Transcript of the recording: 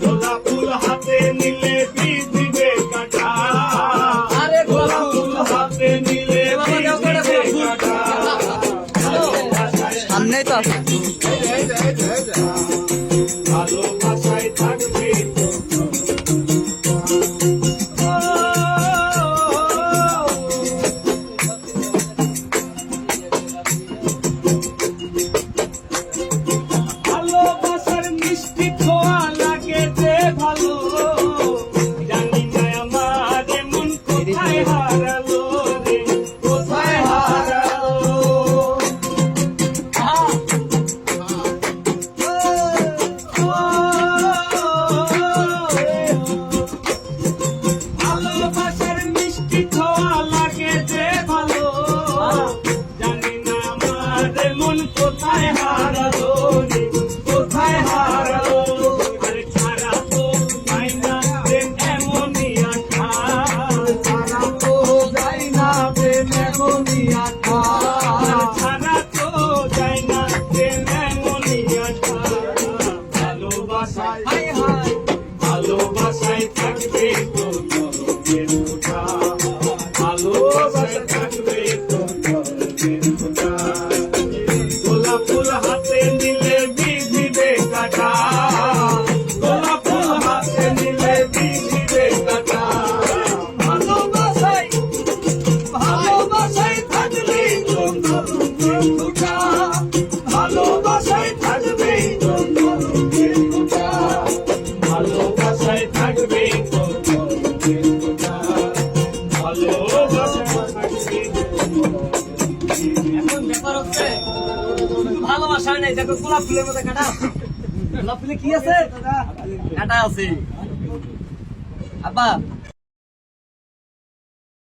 দোলা ফুল হাতে নিলে দুনিয়া এমন ব্যাপার হচ্ছে, ভালোবাসা নাই, দেখো গোলাপ ফুলের মধ্যে কাটা। গোলাপ ফুলে কি আছে? কাটা আছে। আব্বা